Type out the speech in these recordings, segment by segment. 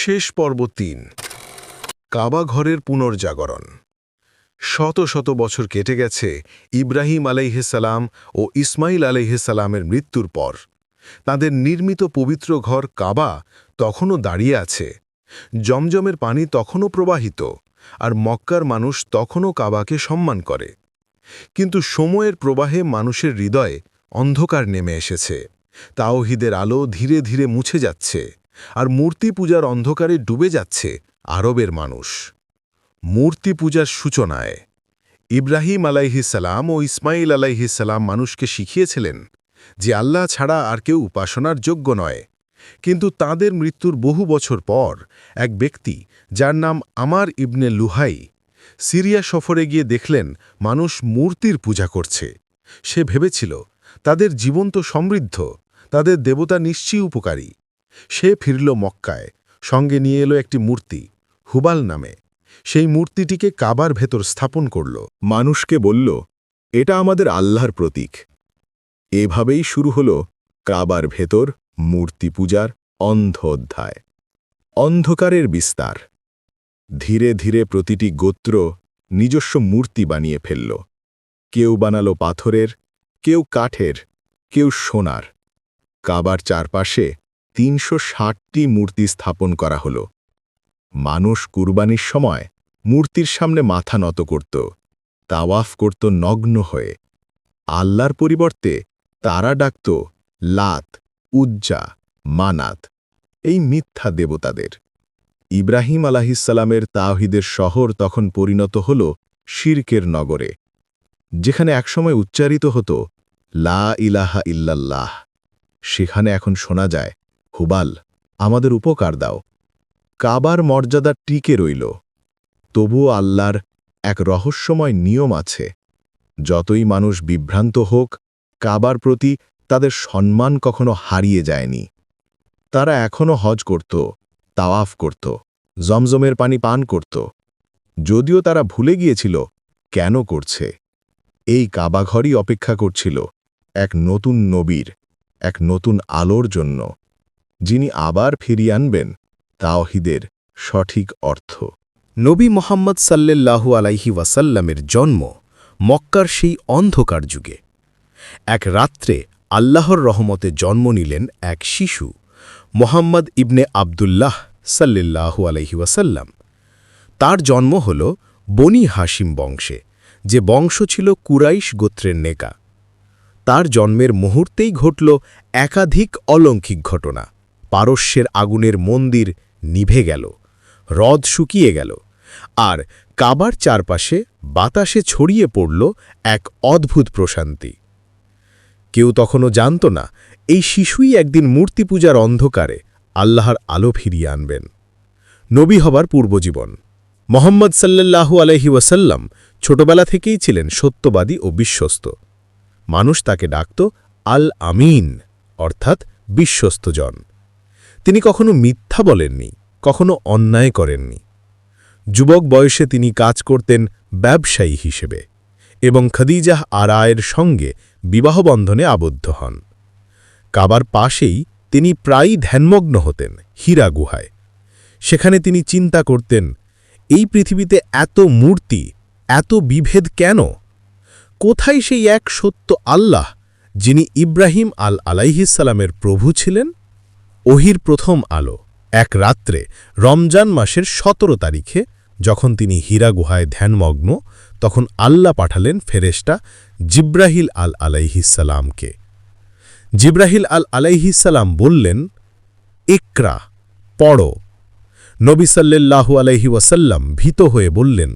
শেষ পর্ব তিন। কাবা ঘরের পুনর্জাগরণ। শত শত বছর কেটে গেছে ইব্রাহিম আলাইহিসালাম ও ইসমাইল আলাইহিসালামের মৃত্যুর পর। তাদের নির্মিত পবিত্র ঘর কাবা তখনও দাঁড়িয়ে আছে। জমজমের পানি তখনও প্রবাহিত আর মক্কার মানুষ তখনও কাবাকে সম্মান করে। কিন্তু সময়ের প্রবাহে মানুষের হৃদয়ে অন্ধকার নেমে এসেছে। তাওহিদের আলো ধীরে ধীরে মুছে যাচ্ছে। আর মূর্তি পূজার অন্ধকারে ডুবে যাচ্ছে আরবের মানুষ। মূর্তি পূজার সূচনায় ইব্রাহিম আলাইহিসাল্লাম ও ইসমাইল আলাইহিসাল্লাম মানুষকে শিখিয়েছিলেন যে আল্লাহ ছাড়া আর কেউ উপাসনার যোগ্য নয়। কিন্তু তাদের মৃত্যুর বহু বছর পর এক ব্যক্তি যার নাম আমার ইবনে লুহাই সিরিয়া সফরে গিয়ে দেখলেন মানুষ মূর্তির পূজা করছে। সে ভেবেছিল, তাদের জীবন তো সমৃদ্ধ, তাদের দেবতা নিশ্চয়ই উপকারী। সে ফিরল মক্কায়, সঙ্গে নিয়ে এলো একটি মূর্তি, হুবাল নামে। সেই মূর্তিটিকে কাবার ভেতর স্থাপন করল। মানুষকে বলল, এটা আমাদের আল্লাহর প্রতীক। এভাবেই শুরু হল কাবার ভেতর মূর্তি পূজার অন্ধ অধ্যায়। অন্ধকারের বিস্তার। ধীরে ধীরে প্রতিটি গোত্র নিজস্ব মূর্তি বানিয়ে ফেলল। কেউ বানালো পাথরের, কেউ কাঠের, কেউ সোনার। কাবার চারপাশে তিনশো ষাটটি মূর্তি স্থাপন করা হল। মানুষ কুরবানির সময় মূর্তির সামনে মাথা নত করত, তাওয়াফ করত নগ্ন হয়ে। আল্লাহর পরিবর্তে তারা ডাকত, লাত, উজ্জা, মানাত, এই মিথ্যা দেবতাদের। ইব্রাহিম আলাহিসাল্লামের তাওহিদের শহর তখন পরিণত হল শির্কের নগরে, যেখানে একসময় উচ্চারিত হতো, লা ইলাহা ইল্লাল্লাহ। সেখানে এখন শোনা যায় হুবাল, আমাদের উপকার দাও। কাবার মর্যাদা টিকে রইল। তবুও আল্লাহর এক রহস্যময় নিয়ম আছে, যতই মানুষ বিভ্রান্ত হোক, কাবার প্রতি তাদের সম্মান কখনো হারিয়ে যায়নি। তারা এখনও হজ করত, তাওয়াফ করত, জমজমের পানি পান করত। যদিও তারা ভুলে গিয়েছিল, কেন করছে? এই কাবাঘরই অপেক্ষা করছিল, এক নতুন নবীর, এক নতুন আলোর জন্য। যিনি আবার ফিরিয়ে আনবেন, তাওহিদের সঠিক অর্থ। নবী মোহাম্মদ সাল্লাল্লাহু আলাইহি ওয়াসাল্লামের জন্ম মক্কার সেই অন্ধকার যুগে। এক রাত্রে আল্লাহর রহমতে জন্ম নিলেন এক শিশু, মোহাম্মদ ইবনে আবদুল্লাহ সাল্লাল্লাহু আলাইহি ওয়াসাল্লাম। তার জন্ম হল বনি হাসিম বংশে, যে বংশ ছিল কুরাইশ গোত্রের নেকা। তার জন্মের মুহূর্তেই ঘটল একাধিক অলৌকিক ঘটনা। পারস্যের আগুনের মন্দির নিভে গেল, হ্রদ শুকিয়ে গেল, আর কাবার চারপাশে বাতাসে ছড়িয়ে পড়ল এক অদ্ভুত প্রশান্তি। কেউ তখনও জানত না, এই শিশুই একদিন মূর্তি পূজার অন্ধকারে আল্লাহর আলো ফিরিয়ে আনবেন। নবী হবার পূর্বজীবন। মোহাম্মদ সাল্লাল্লাহু আলহি ওয়াসাল্লাম ছোটবেলা থেকেই ছিলেন সত্যবাদী ও বিশ্বস্ত। মানুষ তাকে ডাকত আল আমিন, অর্থাৎ বিশ্বস্তজন তিনি কখনো মিথ্যা বলেননি, কখনো অন্যায় করেননি। যুবক বয়সে তিনি কাজ করতেন ব্যবসায়ী হিসেবে এবং খদিজাহ আরায়ের সঙ্গে বিবাহবন্ধনে আবদ্ধ হন। কাবার পাশেই তিনি প্রায়ই ধ্যানমগ্ন হতেন হীরা গুহায়। সেখানে তিনি চিন্তা করতেন, এই পৃথিবীতে এত মূর্তি, এত বিভেদ কেন? কোথায় সেই এক সত্য আল্লাহ যিনি ইব্রাহিম আল আলাইহিসালামের প্রভু ছিলেন? ওহির প্রথম আলো, এক রাত্রে রমজান মাসের সতেরো তারিখে যখন তিনি হীরা গুহায় ধ্যানমগ্ন, তখন আল্লাহ পাঠালেন ফেরেস্টা জিব্রাহিল আল আলাইহিসালামকে জিব্রাহিল আল আলাইহিসাল্লাম বললেন, ইকরা, পড়ো। নবী সাল্লাল্লাহু আলাইহি ওয়াসাল্লাম ভীত হয়ে বললেন,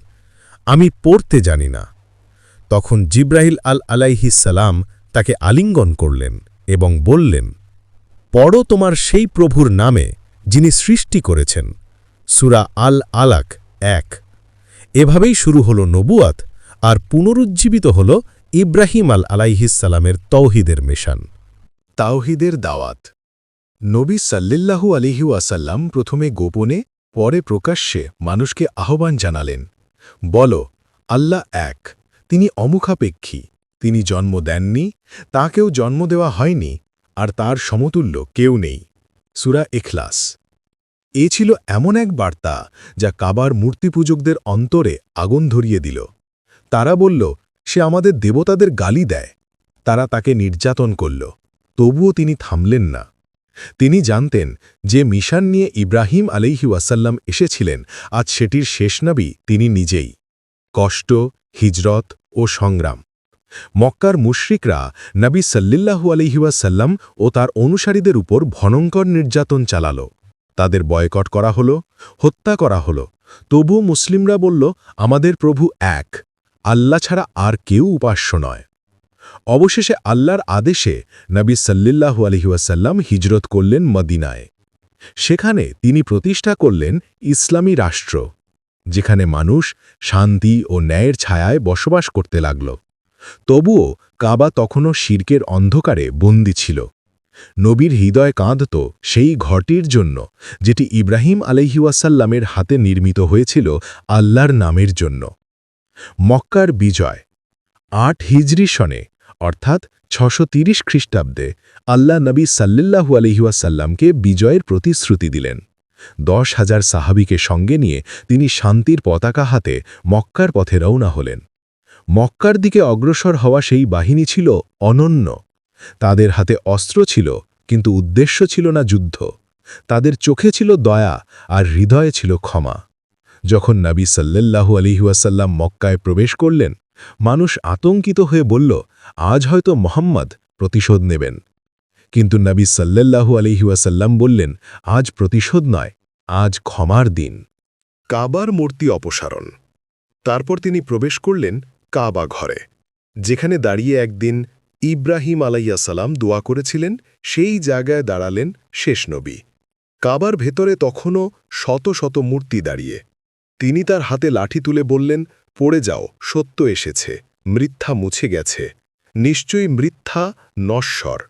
আমি পড়তে জানি না। তখন জিব্রাহিল আল আলাইহিসাল্লাম তাকে আলিঙ্গন করলেন এবং বললেন পড়ো তোমার সেই প্রভুর নামে, যিনি সৃষ্টি করেছেন। সুরা আল আলাক এক। এভাবেই শুরু হল নবুয়াত আর পুনরুজ্জীবিত হল ইব্রাহিম আল আলাইহিসালামের তৌহিদের মেশান। তাওহিদের দাওয়াত। নবী সাল্লিল্লাহু আলিহু আসাল্লাম প্রথমে গোপনে, পরে প্রকাশ্যে মানুষকে আহ্বান জানালেন, বল, আল্লাহ এক, তিনি অমুখাপেক্ষী, তিনি জন্ম দেননি, তাকেও জন্ম দেওয়া হয়নি আর তার সমতুল্য কেউ নেই। সুরা এখলাস এ ছিল এমন এক বার্তা যা কাবার মূর্তিপূজকদের অন্তরে আগুন ধরিয়ে দিল। তারা বলল, সে আমাদের দেবতাদের গালি দেয়। তারা তাকে নির্যাতন করল। তবুও তিনি থামলেন না। তিনি জানতেন যে মিশন নিয়ে ইব্রাহিম আলাইহি ওয়াসাল্লাম এসেছিলেন, আজ সেটির শেষ নবী তিনি নিজেই। কষ্ট, হিজরত ও সংগ্রাম। মক্কার মুশরিকরা নবী সাল্লিল্লাহু আলহিউসাল্লাম ও তার অনুসারীদের উপর ভয়ঙ্কর নির্যাতন চালাল। তাদের বয়কট করা হল, হত্যা করা হল। তবুও মুসলিমরা বলল, আমাদের প্রভু এক, আল্লাহ ছাড়া আর কেউ উপাস্য নয়। অবশেষে আল্লাহর আদেশে নবী সাল্লিল্লাহু আলহিউসাল্লাম হিজরত করলেন মদিনায়। সেখানে তিনি প্রতিষ্ঠা করলেন ইসলামী রাষ্ট্র, যেখানে মানুষ শান্তি ও ন্যায়ের ছায়ায় বসবাস করতে লাগল। তবুও কাবা তখনও শির্কের অন্ধকারে বন্দি ছিল। নবীর হৃদয় কাঁদত সেই ঘরটির জন্য, যেটি ইব্রাহিম আলহিউসাল্লামের হাতে নির্মিত হয়েছিল আল্লাহর নামের জন্য। মক্কার বিজয়, আট হিজরি সনে, অর্থাৎ ছশো তিরিশ খ্রিস্টাব্দে, আল্লাহ নবী সাল্লিল্লাহু আলহিউসাল্লামকে বিজয়ের প্রতিশ্রুতি দিলেন। দশ হাজার সাহাবিকে সঙ্গে নিয়ে তিনি শান্তির পতাকা হাতে মক্কার পথে রওনা হলেন। মক্কার দিকে অগ্রসর হওয়া সেই বাহিনী ছিল অনন্য। তাদের হাতে অস্ত্র ছিল, কিন্তু উদ্দেশ্য ছিল না যুদ্ধ। তাদের চোখে ছিল দয়া আর হৃদয়ে ছিল ক্ষমা। যখন নবী সাল্লাল্লাহু আলিহাসাল্লাম মক্কায় প্রবেশ করলেন, মানুষ আতঙ্কিত হয়ে বলল, আজ হয়তো মোহাম্মদ প্রতিশোধ নেবেন। কিন্তু নবী সাল্লাল্লাহু আলিহাসাল্লাম বললেন, আজ প্রতিশোধ নয়, আজ ক্ষমার দিন। কাবার মূর্তি অপসারণ। তারপর তিনি প্রবেশ করলেন কাবা ঘরে, যেখানে দাঁড়িয়ে একদিন ইব্রাহিম আলাইয়াসালাম দোয়া করেছিলেন, সেই জায়গায় দাঁড়ালেন শেষ নবী। কাবার ভেতরে তখনও শত শত মূর্তি দাঁড়িয়ে। তিনি তার হাতে লাঠি তুলে বললেন, পড়ে যাও, সত্য এসেছে মৃত্যা মুছে গেছে, নিশ্চয়ই মৃত্যা নশ্বর।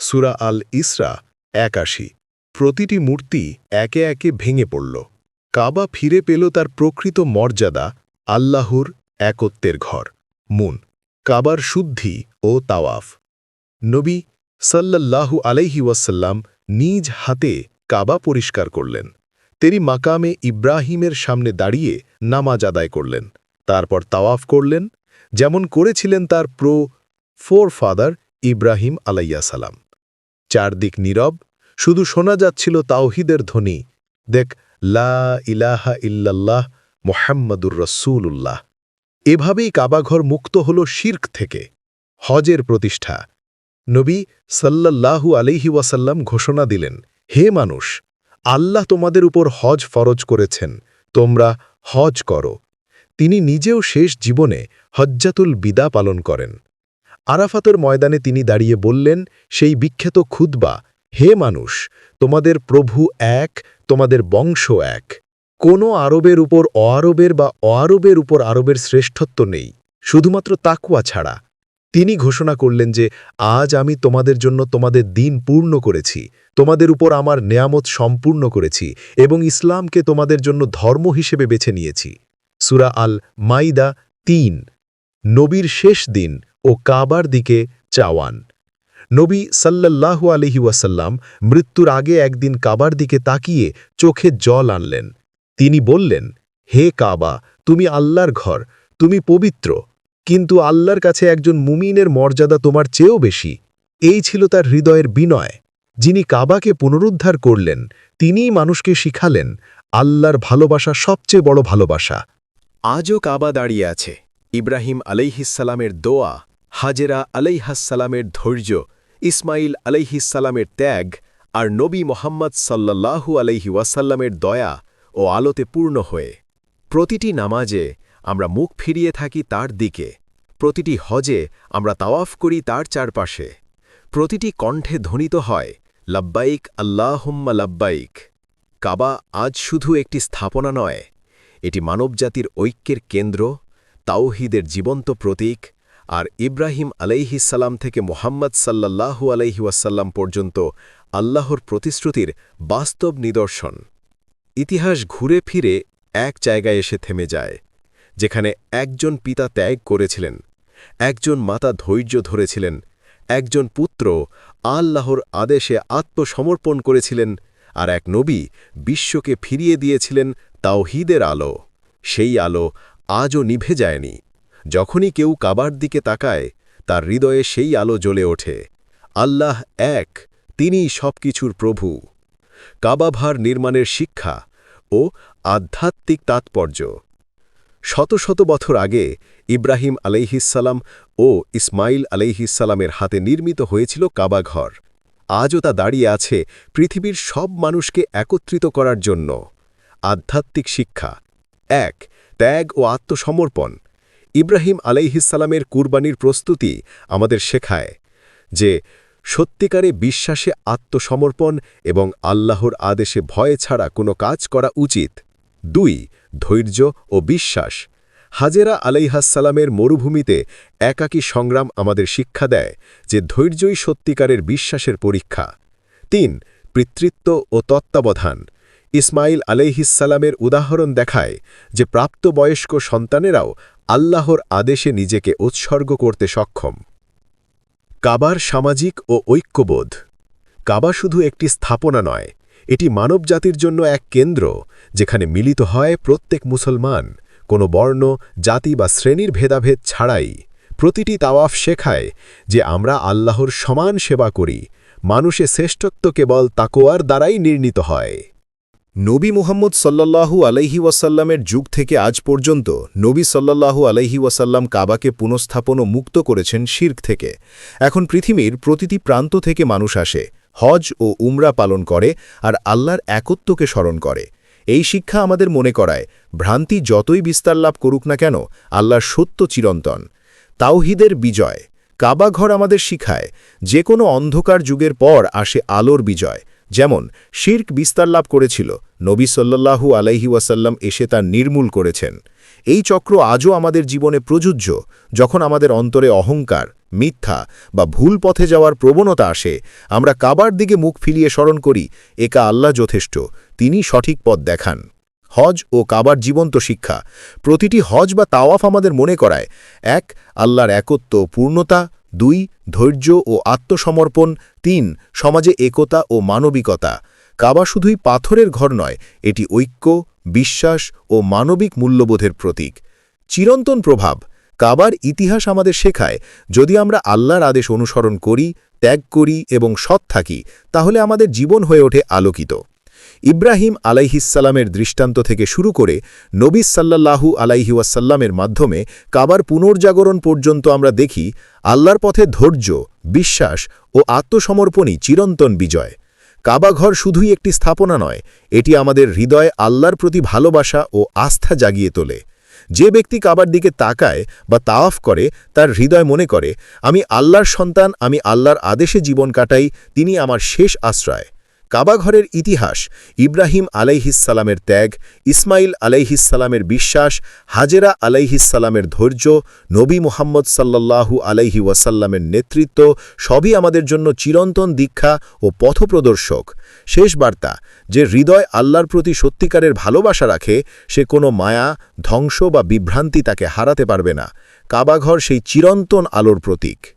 সুরা আল ইসরা, একাশি। প্রতিটি মূর্তি একে একে ভেঙে পড়ল। কাবা ফিরে পেল তার প্রকৃত মর্যাদা, আল্লাহর একত্বের ঘর, মুন, কাবার শুদ্ধি ও তাওয়াফ। নবী সাল্লাল্লাহু আলাইহি ওয়াসাল্লাম নিজ হাতে কাবা পরিষ্কার করলেন। তিনি মাকামে ইব্রাহিমের সামনে দাঁড়িয়ে নামাজ আদায় করলেন। তারপর তাওয়াফ করলেন, যেমন করেছিলেন তার প্রো ফোর ফাদার ইব্রাহিম আলাইয়া সালাম। চারদিক নীরব, শুধু শোনা যাচ্ছিল তাওহিদের ধ্বনি। দেখ, লা ইলাহা ইল্লাল্লাহ মোহাম্মদুর রসুল্লাহ এভাবেই কাবাঘর মুক্ত হল শির্ক থেকে, হজের প্রতিষ্ঠা। নবী সাল্লাল্লাহু আলিহি ওয়াসাল্লাম ঘোষণা দিলেন, হে মানুষ, আল্লাহ তোমাদের উপর হজ ফরজ করেছেন, তোমরা হজ করো। তিনি নিজেও শেষ জীবনে হজ্জাতুল বিদা পালন করেন। আরাফাতের ময়দানে তিনি দাঁড়িয়ে বললেন, সেই বিখ্যাত খুদ্বা হে মানুষ, তোমাদের প্রভু এক, তোমাদের বংশ এক। কোনো আরবের উপর অআরবের বা অআরবের উপর আরবের শ্রেষ্ঠত্ব নেই, শুধুমাত্র তাকুয়া ছাড়া। তিনি ঘোষণা করলেন যে, আজ আমি তোমাদের জন্য তোমাদের দিন পূর্ণ করেছি, তোমাদের উপর আমার নেয়ামত সম্পূর্ণ করেছি এবং ইসলামকে তোমাদের জন্য ধর্ম হিসেবে বেছে নিয়েছি। সুরা আল মাইদা তিন, নবীর শেষ দিন ও কাবার দিকে চাওয়ান। নবী সাল্লাল্লাহু আলহি ওয়াসাল্লাম মৃত্যুর আগে একদিন কাবার দিকে তাকিয়ে চোখে জল আনলেন। তিনি বললেন, হে কাবা, তুমি আল্লাহর ঘর, তুমি পবিত্র, কিন্তু আল্লাহর কাছে একজন মুমিনের মর্যাদা তোমার চেয়েও বেশি। এই ছিল তার হৃদয়ের বিনয়। যিনি কাবাকে পুনরুদ্ধার করলেন, তিনিই মানুষকে শিখালেন, আল্লাহর ভালোবাসা সবচেয়ে বড় ভালোবাসা। আজও কাবা দাঁড়িয়ে আছে। ইব্রাহিম আলাইহিসালামের দোয়া, হাজেরা আলাইহাসালামের ধৈর্য ইসমাইল আলাইহিসালামের ত্যাগ, আর নবী মোহাম্মদ সাল্লাল্লাহু আলাইহি ওয়াসাল্লামের দয়া ও আলোতে পূর্ণ হয়ে। প্রতিটি নামাজে আমরা মুখ ফিরিয়ে থাকি তার দিকে। প্রতিটি হজে আমরা তাওয়াফ করি তার চারপাশে। প্রতিটি কণ্ঠে ধ্বনিত হয়, লাব্বাইক, আল্লাহুম্মা লাব্বাইক। কাবা আজ শুধু একটি স্থাপনা নয়, এটি মানবজাতির ঐক্যের কেন্দ্র, তাওহিদের জীবন্ত প্রতীক আর ইব্রাহিম আলাইহিসাল্লাম থেকে মোহাম্মদ সাল্লাল্লাহু আলাইহি ওয়াসাল্লাম পর্যন্ত আল্লাহর প্রতিশ্রুতির বাস্তব নিদর্শন। ইতিহাস ঘুরে ফিরে এক জায়গায় এসে থেমে যায়, যেখানে একজন পিতা ত্যাগ করেছিলেন, একজন মাতা ধৈর্য ধরেছিলেন, একজন পুত্র আল্লাহর আদেশে আত্মসমর্পণ করেছিলেন, আর এক নবী বিশ্বকে ফিরিয়ে দিয়েছিলেন তাওহিদের আলো। সেই আলো আজও নিভে যায়নি। যখনই কেউ কাবার দিকে তাকায়, তার হৃদয়ে সেই আলো জ্বলে ওঠে। আল্লাহ এক, তিনিই সবকিছুর প্রভু। কাবাভার নির্মাণের শিক্ষা ও আধ্যাত্মিক তাৎপর্য। শত শত বছর আগে ইব্রাহিম আলাইহিসাল্লাম ও ইসমাইল আলাইহিসাল্লামের হাতে নির্মিত হয়েছিল কাবাঘর আজও তা দাঁড়িয়ে আছে পৃথিবীর সব মানুষকে একত্রিত করার জন্য। আধ্যাত্মিক শিক্ষা। এক, ত্যাগ ও আত্মসমর্পণ। ইব্রাহিম আলাইহিসাল্লামের কুরবানির প্রস্তুতি আমাদের শেখায় যে সত্যিকারে বিশ্বাসে আত্মসমর্পণ এবং আল্লাহর আদেশে ভয় ছাড়া কোনো কাজ করা উচিত। দুই, ধৈর্য ও বিশ্বাস। হাজেরা আলাইহাসালামের মরুভূমিতে একাকী সংগ্রাম আমাদের শিক্ষা দেয় যে ধৈর্যই সত্যিকারের বিশ্বাসের পরীক্ষা। তিন, পিতৃত্ব ও তত্ত্বাবধান। ইসমাইল আলাইহিসালামের উদাহরণ দেখায় যে প্রাপ্তবয়স্ক সন্তানেরাও আল্লাহর আদেশে নিজেকে উৎসর্গ করতে সক্ষম। কাবার সামাজিক ও ঐক্যবোধ। কাবা শুধু একটি স্থাপনা নয়, এটি মানবজাতির জন্য এক কেন্দ্র, যেখানে মিলিত হয় প্রত্যেক মুসলমান, কোনো বর্ণ, জাতি বা শ্রেণির ভেদাভেদ ছাড়াই। প্রতিটি তাওয়াফ শেখায় যে আমরা আল্লাহর সমান সেবা করি মানুষে শ্রেষ্ঠত্ব কেবল তাকোয়ার দ্বারাই নির্ণীত হয়। নবী মুহাম্মদ সাল্লাল্লাহু আলাইহি ওয়াসাল্লামের যুগ থেকে আজ পর্যন্ত নবী সাল্লাল্লাহু আলাইহি ওয়াসাল্লাম কাবাকে পুনঃস্থাপন ও মুক্ত করেছেন শির্ক থেকে। এখন পৃথিবীর প্রতিটি প্রান্ত থেকে মানুষ আসে, হজ ও উমরা পালন করে আর আল্লাহর একত্বকে স্মরণ করে। এই শিক্ষা আমাদের মনে করায়, ভ্রান্তি যতই বিস্তার লাভ করুক না কেন, আল্লাহর সত্য চিরন্তন। তাওহিদের বিজয় কাবাঘর আমাদের শিখায় যে কোনো অন্ধকার যুগের পর আসে আলোর বিজয়। যেমন শির্ক বিস্তার লাভ করেছিল, নবী সাল্লাল্লাহু আলাইহি ওয়াসাল্লাম এসে তা নির্মূল করেছেন। এই চক্র আজও আমাদের জীবনে প্রযোজ্য, যখন আমাদের অন্তরে অহংকার, মিথ্যা বা ভুল পথে যাওয়ার প্রবণতা আসে, আমরা কাবার দিকে মুখ ফিরিয়ে স্মরণ করি একা আল্লাহ যথেষ্ট, তিনি সঠিক পথ দেখান। হজ ও কাবার জীবন্ত শিক্ষা, প্রতিটি হজ বা তাওয়াফ আমাদের মনে করায়, এক, আল্লাহর একত্ব পূর্ণতা দুই, ধৈর্য ও আত্মসমর্পণ, তিন, সমাজে একতা ও মানবিকতা। কাবা শুধুই পাথরের ঘর নয়, এটি ঐক্য, বিশ্বাস ও মানবিক মূল্যবোধের প্রতীক। চিরন্তন প্রভাব, কাবার ইতিহাস আমাদের শেখায়, যদি আমরা আল্লাহর আদেশ অনুসরণ করি, ত্যাগ করি এবং সৎ থাকি, তাহলে আমাদের জীবন হয়ে ওঠে আলোকিত। ইব্রাহিম আলাইহিসাল্লামের দৃষ্টান্ত থেকে শুরু করে নবী সাল্লাল্লাহু আলাইহি ওয়াসাল্লামের মাধ্যমে কাবার পুনর্জাগরণ পর্যন্ত আমরা দেখি আল্লাহর পথে ধৈর্য, বিশ্বাস ও আত্মসমর্পণই চিরন্তন বিজয়। কাবাঘর শুধুই একটি স্থাপনা নয়, এটি আমাদের হৃদয়ে আল্লাহর প্রতি ভালোবাসা ও আস্থা জাগিয়ে তোলে। যে ব্যক্তি কাবার দিকে তাকায় বা তাওয়াফ করে, তার হৃদয় মনে করে, আমি আল্লাহর সন্তান, আমি আল্লাহর আদেশে জীবন কাটাই, তিনি আমার শেষ আশ্রয়। কাবাঘরের ইতিহাস, ইব্রাহিম আলাইহিসালামের ত্যাগ, ইসমাইল আলাইহিসালামের বিশ্বাস, হাজেরা আলাইহিসালামের ধৈর্য, নবী মুহাম্মদ সাল্লাল্লাহু আলাইহি ওয়াসাল্লামের নেতৃত্ব সবই আমাদের জন্য চিরন্তন দীক্ষা ও পথপ্রদর্শক। শেষ বার্তা, যে হৃদয় আল্লাহর প্রতি সত্যিকারের ভালোবাসা রাখে, সে কোনো মায়া, ধ্বংস বা বিভ্রান্তি তাকে হারাতে পারবে না। কাবাঘর সেই চিরন্তন আলোর প্রতীক।